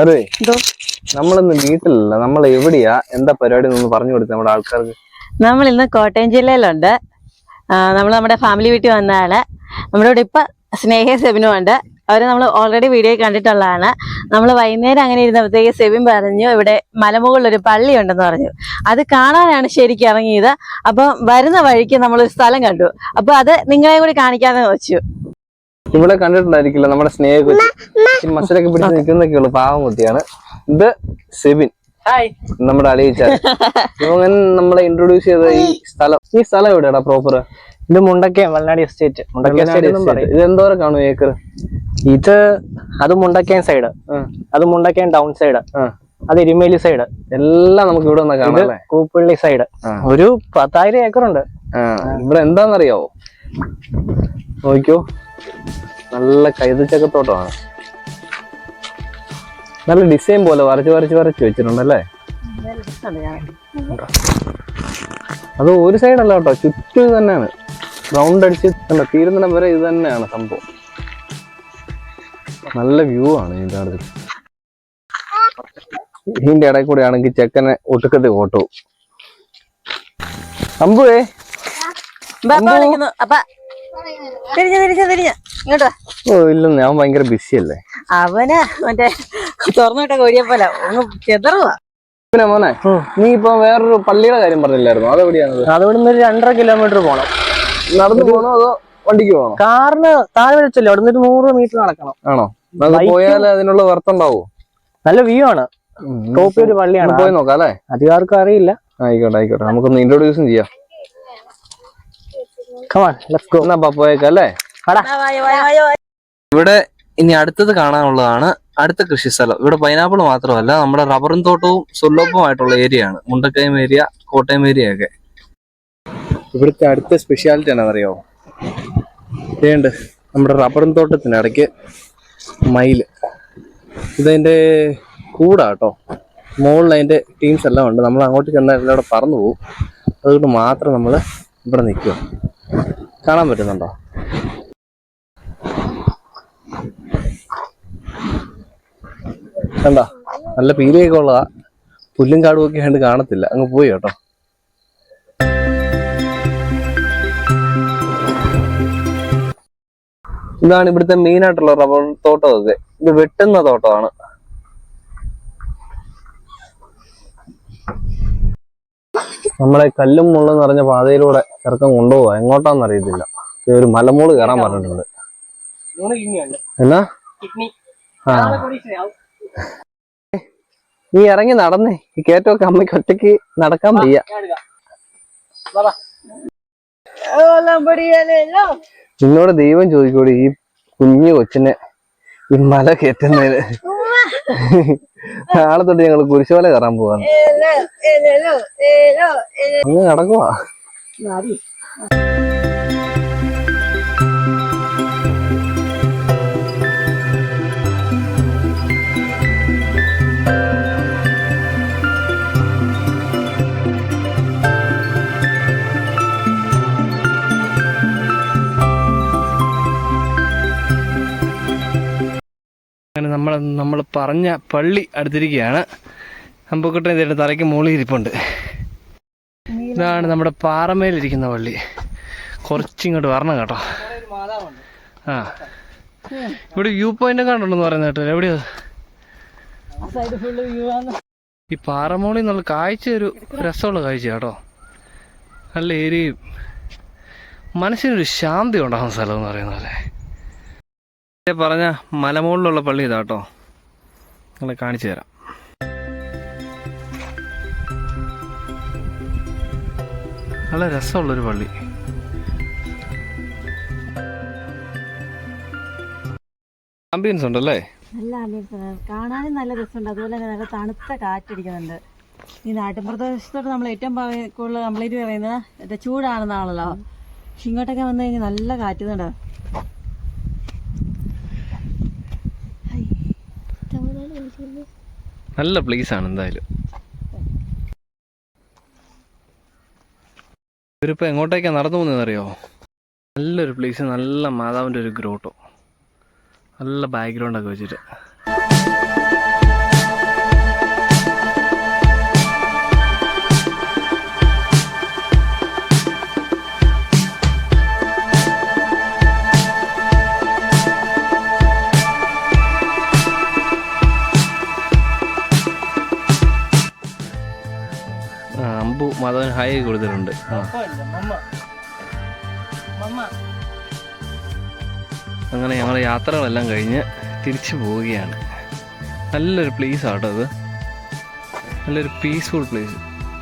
അതെ. നമ്മളിന്ന് വീട്ടിലല്ല നമ്മൾ എവിടെയാ എന്താ പരിപാടി എന്നൊന്ന് പറഞ്ഞു കൊടുത്ത നമ്മുടെ ആൾക്കാർക്ക്. നമ്മൾ ഇന്ന് കോട്ടയം ജില്ലയിലുണ്ട്. നമ്മൾ നമ്മുടെ ഫാമിലി വീട്ടിൽ വന്നതാണ്. നമ്മുടെ ഇവിടെ ഇപ്പൊ സ്നേഹ സെബിനും ഉണ്ട്. അവരെ നമ്മൾ ഓൾറെഡി വീഡിയോ കണ്ടിട്ടുള്ളതാണ്. നമ്മൾ വൈകുന്നേരം അങ്ങനെ ഇരുന്നപ്പോഴത്തേക്ക് സെബിൻ പറഞ്ഞു ഇവിടെ മലമുകളിൽ ഒരു പള്ളി ഉണ്ടെന്ന് പറഞ്ഞു. അത് കാണാനാണ് ശരിക്കും ഇറങ്ങിയത്. അപ്പൊ വരുന്ന വഴിക്ക് നമ്മൾ ഒരു സ്ഥലം കണ്ടു. അപ്പൊ അത് നിങ്ങളെ കൂടി കാണിക്കാന്ന് വെച്ചു. ഇവിടെ കണ്ടിട്ടുണ്ടായിരിക്കില്ല നമ്മുടെ സ്നേഹ കൊച്ചി. ഈ മസിലൊക്കെ പിടിച്ച് നിൽക്കുന്നൊക്കെ ഉള്ളു പാവം കുട്ടിയാണ് ഇത് സെബിൻ. ഹായ്. നമ്മുടെ അലിയിച്ചാൽ ഇവൻ നമ്മളെ ഇൻട്രൊഡ്യൂസ് ചെയ്ത ഈ സ്ഥലം. ഈ സ്ഥലം എവിടെയാടാ പ്രോപ്പർ ഇത് മുണ്ടക്കയം വള്ളനാടി എസ്റ്റേറ്റ് മുണ്ടക്കയം ഇത് എന്തോരം കാണും ഏക്കർ ഇത് അത് മുണ്ടക്കയം സൈഡ് അത് മുണ്ടക്കയം ടൗൺ സൈഡ് അത് എരുമേലി സൈഡ് എല്ലാം നമുക്ക് ഇവിടെ കാണാം കൂപ്പള്ളി സൈഡ് ഒരു പത്തായിരം ഏക്കർ ഉണ്ട്. ഇവിടെ എന്താന്നറിയാവോ നോക്കിയോ നല്ല കൈതച്ചക്കത്തോട്ടമാണ് നല്ല ഡിസൈൻ പോലെ വരച്ച് വരച്ച് വരച്ച് വെച്ചിട്ടുണ്ടല്ലേ? അത് ഒരു സൈഡല്ല കേട്ടോ ചുറ്റും ഇത് തന്നെയാണ്. റൗണ്ട് അടിച്ച് കണ്ടോ തീരുന്നിടം വരെ ഇത് തന്നെയാണ് സംഭവം. നല്ല വ്യൂ ആണ് ഇതിന്റെ അടുത്ത് ഇതിന്റെ ഇടയിൽ കൂടെ ആണെങ്കിൽ ചെക്കനെ ഒട്ടുക്കത്തെ ഓട്ടോ സംഭവേ അപ്പ. തിരിഞ്ഞ തിരിഞ്ഞ തിരിഞ്ഞ ഇങ്ങോട്ട്. ഓ ഇല്ല ഞാൻ ഭയങ്കര ബിസി അല്ലേ അവന് മറ്റേ തുറന്നിട്ട കോഴിയെ പോലെ ഒന്ന് ചെതറുവാ. പിന്നെ മോനെ നീ ഇപ്പൊ വേറൊരു പള്ളിയുടെ കാര്യം പറഞ്ഞില്ലായിരുന്നു? അതെവിടെയാണത്? അതുകൊണ്ട് ഒരു രണ്ടര കിലോമീറ്റർ പോണം. നടന്നു പോകണോ അതോ വണ്ടിക്ക് പോകണോ കാറിന് താഴെ വെച്ചല്ലോ അവിടെ നിന്ന് നൂറ് മീറ്റർ നടക്കണം. ആണോ? പോയാൽ അതിനുള്ള വർത്ത് ഉണ്ടാവോ നല്ല വ്യൂ ആണ്. ടോപ്പിൽ ഒരു പള്ളിയാണ്. പോയി നോക്കാം അല്ലേ? അധികാർക്കും അറിയില്ല. ആയിക്കോട്ടെ ആയിക്കോട്ടെ. നമുക്കൊന്ന് ഇൻട്രോഡ്യൂസും ചെയ്യാം. ഇവിടെ ഇനി അടുത്തത് കാണാനുള്ളതാണ് അടുത്ത കൃഷി സ്ഥലം. ഇവിടെ പൈനാപ്പിൾ മാത്രമല്ല നമ്മുടെ റബ്ബറും തോട്ടവും സുലഭമായിട്ടുള്ള ഏരിയ ആണ് മുണ്ടക്കയം ഏരിയ കോട്ടയം ഏരിയ ഒക്കെ ഇവിടുത്തെ അടുത്ത സ്പെഷ്യാലിറ്റി എന്നാണെന്നറിയാമോ ഇതേണ്ട് നമ്മുടെ റബ്ബറും തോട്ടത്തിന് ഇടയ്ക്ക് മയിൽ ഇതതിന്റെ കൂടാട്ടോ മുകളിൽ അതിന്റെ ടീംസ് എല്ലാം ഉണ്ട്. നമ്മൾ അങ്ങോട്ട് ചെന്നാൽ എല്ലാം അവിടെ പറന്നു പോകും. അതുകൊണ്ട് മാത്രം നമ്മൾ ഇവിടെ നിൽക്കുക. കാണാൻ പറ്റുന്നുണ്ടോ? കണ്ടോ? നല്ല പീലിയൊക്കെ ഉള്ളതാ. പുല്ലും കാടും ഒക്കെ ആണ്ട് കാണത്തില്ല. അങ്ങ് പോയി കേട്ടോ. ഇതാണ് ഇവിടുത്തെ മെയിൻ ആയിട്ടുള്ള റബ്ബർ തോട്ടമൊക്കെ ഇത് വെട്ടുന്ന തോട്ടമാണ്. നമ്മളെ കല്ലും മുള്ളും നിറഞ്ഞ പാതയിലൂടെ ചെറുക്കം കൊണ്ടുപോവാ. എങ്ങോട്ടാന്ന് അറിയത്തില്ല ഒരു മലമൂൾ കയറാൻ പറഞ്ഞിട്ടുണ്ട്. എന്നാ? ആ. നീ ഇറങ്ങി നടന്നേ. ഈ കയറ്റമൊക്കെ അമ്മയ്ക്ക് ഒറ്റയ്ക്ക് നടക്കാൻ വയ്യ. നിന്നോട് ദൈവം ചോദിക്കൂടി ഈ കുഞ്ഞു കൊച്ചിനെ. ഈ മല കയറ്റുന്നതിന്. നാളെ തൊട്ട് ഞങ്ങൾ കുരിശുമല കയറാൻ പോവാണ്. അങ്ങ് നടക്കുവാ. അങ്ങനെ നമ്മൾ നമ്മൾ പറഞ്ഞ പള്ളി അടുത്തിരിക്കുകയാണ്. അമ്പക്കുട്ടൻ ഇതിന്റെ തലയ്ക്ക് മുകളിൽ ഇരിപ്പുണ്ട്. ഇതാണ് നമ്മുടെ പാറമേലിരിക്കുന്ന പള്ളി. കുറച്ചിങ്ങോട്ട് വരണം കേട്ടോ. ആ. ഇവിടെ വ്യൂ പോയിന്റ് കണ്ടുണ്ടെന്ന് പറയുന്നത് കേട്ടോ എവിടെയാ? ഈ പാറമോളിൽ നിന്നുള്ള കാഴ്ച ഒരു രസമുള്ള കാഴ്ച കേട്ടോ. നല്ല ഏരിയയും മനസ്സിനൊരു ശാന്തി ഉണ്ടാകുന്ന സ്ഥലം എന്ന് പറയുന്നത് നേരത്തെ പറഞ്ഞ മലമുകളിലുള്ള പള്ളി ഇതാ കേട്ടോ നിങ്ങളെ കാണിച്ചു തരാം. നല്ല രസമുള്ളൊരു പള്ളി. ആംബിയൻസ് ഉണ്ടല്ലേ? നല്ല ആംബിയൻസ് കാണാനും നല്ല രസമുണ്ട്. അതുപോലെ തന്നെ നല്ല തണുത്ത കാറ്റടിക്കുന്നുണ്ട്. ഈ നാട്ടിൻപ്രദേശത്തോട്ട് നമ്മൾ ഏറ്റവും കൂടുതൽ കംപ്ലീറ്റ് പറയുന്നത് ചൂടാണെന്നാണല്ലോ. പക്ഷെ ഇങ്ങോട്ടൊക്കെ വന്നു കഴിഞ്ഞാൽ നല്ല കാറ്റുന്നുണ്ട് നല്ല പ്ലേസ് ആണ് എന്തായാലും. ഇവരിപ്പോ എങ്ങോട്ടേക്കാ നടന്നു പോകുന്നത് അറിയോ നല്ലൊരു പ്ലേസ് നല്ല മാതാവിന്റെ ഒരു ഗ്രോട്ടോ നല്ല ബാക്ക്ഗ്രൗണ്ടൊക്കെ വെച്ചിട്ട്. മാധവൻ ഹായ് കൊടുത്തിട്ടുണ്ട്. അങ്ങനെ ഞങ്ങൾ യാത്രകളെല്ലാം കഴിഞ്ഞ് തിരിച്ചു പോവുകയാണ്. നല്ലൊരു പ്ലേസ് ആട്ടോ അത്. നല്ലൊരു പീസ്ഫുൾ പ്ലേസ്